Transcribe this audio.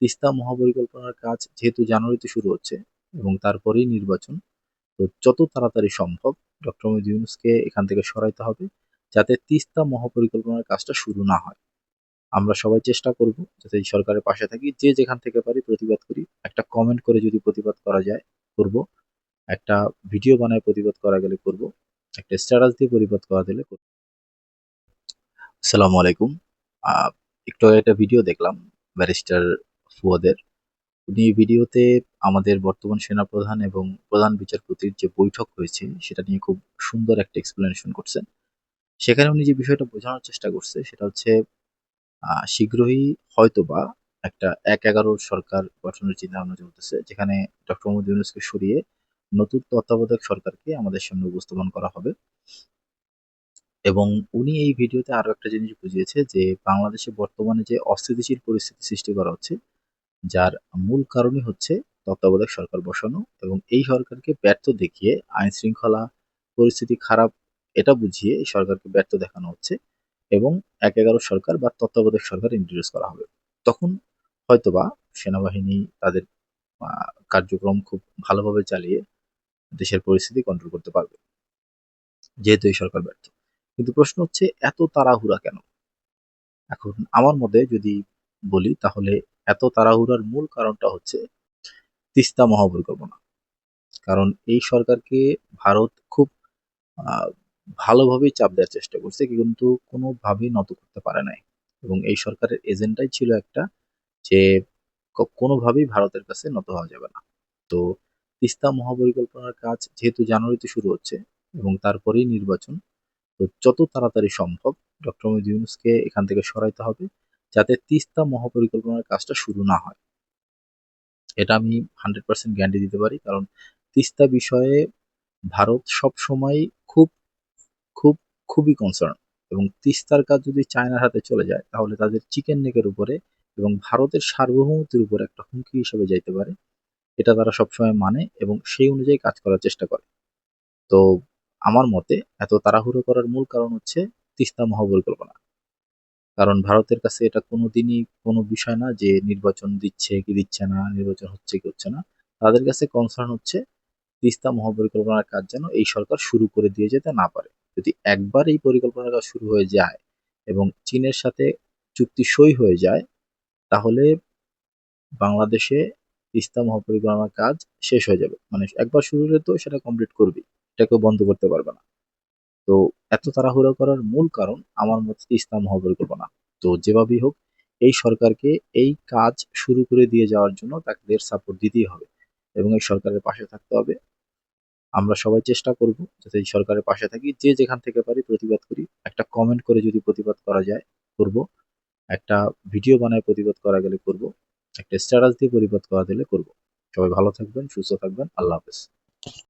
তিস্তা মহাপরিকল্পনার কাজ যেহেতু জানুয়ারিতে শুরু হচ্ছে এবং তারপরেই নির্বাচন, তো যত তাড়াতাড়ি সম্ভব ডক্টর মোহাম্মদ ইউনুসকে এখান থেকে সরাইতে হবে যাতে তিস্তা মহাপরিকল্পনার কাজটা শুরু না হয়। আমরা সবাই চেষ্টা করব যাতে এই সরকারের পাশে থাকি, যে যেখান থেকে পারি প্রতিবাদ করি। একটা কমেন্ট করে যদি প্রতিবাদ করা যায়, করব। একটা ভিডিও বানায় প্রতিবাদ করা গেলে করব। একটা স্ট্যাটাস দিয়ে প্রতিবাদ করা দিলে করব। আসসালামু আলাইকুম। একটু একটা ভিডিও দেখলাম ব্যারিস্টার ফুয়াদের। উনি এই ভিডিওতে আমাদের বর্তমান সেনাপ্রধান এবং প্রধান বিচারপতির যে বৈঠক হয়েছে, সেটা নিয়ে খুব সুন্দর একটা এক্সপ্লেনেশন করছেন। সেখানে উনি যে বিষয়টা বোঝানোর চেষ্টা করছে, সেটা হচ্ছে শীঘ্রই হয়তোবা একটা এক এগারোর সরকার গঠনের চিন্তা ভাবনা চলতেছে, যেখানে ডক্টর মোহাম্মদ ইউনুসকে সরিয়ে নতুন তত্ত্বাবধায়ক সরকারকে আমাদের সামনে উপস্থাপন করা হবে। এবং উনি এই ভিডিওতে আরও একটা জিনিস বুঝিয়েছে যে, বাংলাদেশে বর্তমানে যে অস্থিতিশীল পরিস্থিতি সৃষ্টি করা হচ্ছে যার মূল কারণই হচ্ছে তত্ত্বাবধায়ক সরকার বসানো এবং এই সরকারকে ব্যর্থ দেখিয়ে আইন শৃঙ্খলা পরিস্থিতি খারাপ এটা বুঝিয়ে এই সরকারকে ব্যর্থ দেখানো হচ্ছে এবং এক এগারো সরকার বা তত্ত্বাবধায়ক সরকার ইন্ট্রোডিউস করা হবে। তখন হয়তোবা সেনাবাহিনী তাদের কার্যক্রম খুব ভালোভাবে চালিয়ে দেশের পরিস্থিতি কন্ট্রোল করতে পারবে। যেহেতু এই সরকার ব্যর্থ। কিন্তু প্রশ্ন হচ্ছে, এত তাড়াহুড়া কেন? এখন আমার মতে যদি বলি, তাহলে এত তাড়াহুড়ার মূল কারণটা হচ্ছে তিস্তা মহাপরিকল্পনা। কারণ এই সরকারকে ভারত খুব আহ, ভালোভাবেই চাপ দেওয়ার চেষ্টা করছে কিন্তু কোনোভাবেই নত করতে পারে নাই। এবং এই সরকারের এজেন্ডাই ছিল একটা যে কোনোভাবেই ভারতের কাছে নত হওয়া যাবে না। তো তিস্তা মহাপরিকল্পনার কাজ যেহেতু জানুয়ারিতে শুরু হচ্ছে এবং তারপরেই নির্বাচন তো যত তাড়াতাড়ি সম্ভব ডক্টর মোহাম্মদ ইউনুসকে এখান থেকে সরাইতে হবে। যাতে তিস্তা মহাপরিকল্পনার কাজটা শুরু না হয়। এটা আমি হান্ড্রেড পার্সেন্ট গ্যারান্টি দিতে পারি। কারণ তিস্তা বিষয়ে ভারত সব সময় খুব খুব, খুবই কনসার্ন এবং তিস্তার কাজ যদি চায়নার হাতে চলে যায়, তাহলে তাদের চিকেন নেকের উপরে এবং ভারতের সার্বভৌমত্বের উপর একটা হুমকি হিসেবে যাইতে পারে, এটা তারা সবসময় মানে এবং সেই অনুযায়ী কাজ করার চেষ্টা করে। তো আমার মতে এত তাড়াহুড়ো করার মূল কারণ হচ্ছে তিস্তা মহাপরিকল্পনা। কারণ ভারতের কাছে এটা কোনোদিনই কোনো বিষয় না যে নির্বাচন দিচ্ছে কি দিচ্ছে না, নির্বাচন হচ্ছে কি হচ্ছে না। তাদের কাছে কনসার্ন হচ্ছে তিস্তা মহাপরিকল্পনার কাজ যেন এই সরকার শুরু করে দিয়ে যেতে না পারে। যদি একবার এই পরিকল্পনার কাজ শুরু হয়ে যায় এবং চীনের সাথে চুক্তি সই হয়ে যায়, তাহলে বাংলাদেশে তিস্তা মহাপরিকল্পনার কাজ শেষ হয়ে যাবে। মানে একবার শুরু হলে তো সেটা কমপ্লিট করবি এটাকেও বন্ধ করতে পারবে না। তো এত তাড়াহুড়ো করার মূল কারণ আমার মতে তিস্তা মহাপরিকল্পনা তো যেভাবেই হোক, এই সরকারকে এই কাজ শুরু করে দিয়ে যাওয়ার জন্য তাদের সাপোর্ট দিতেই হবে এবং এই সরকারের পাশে থাকতে হবে। আমরা সবাই চেষ্টা করব যাতে এই সরকারের পাশে থাকি, যে যেখান থেকে পারি প্রতিবাদ করি। একটা কমেন্ট করে যদি প্রতিবাদ করা যায়, করব। একটা ভিডিও বানায় প্রতিবাদ করা গেলে করব। একটা স্ট্যাটাস দিয়ে প্রতিবাদ করা দিলে করব। সবাই ভালো থাকবেন, সুস্থ থাকবেন। আল্লাহ হাফেজ।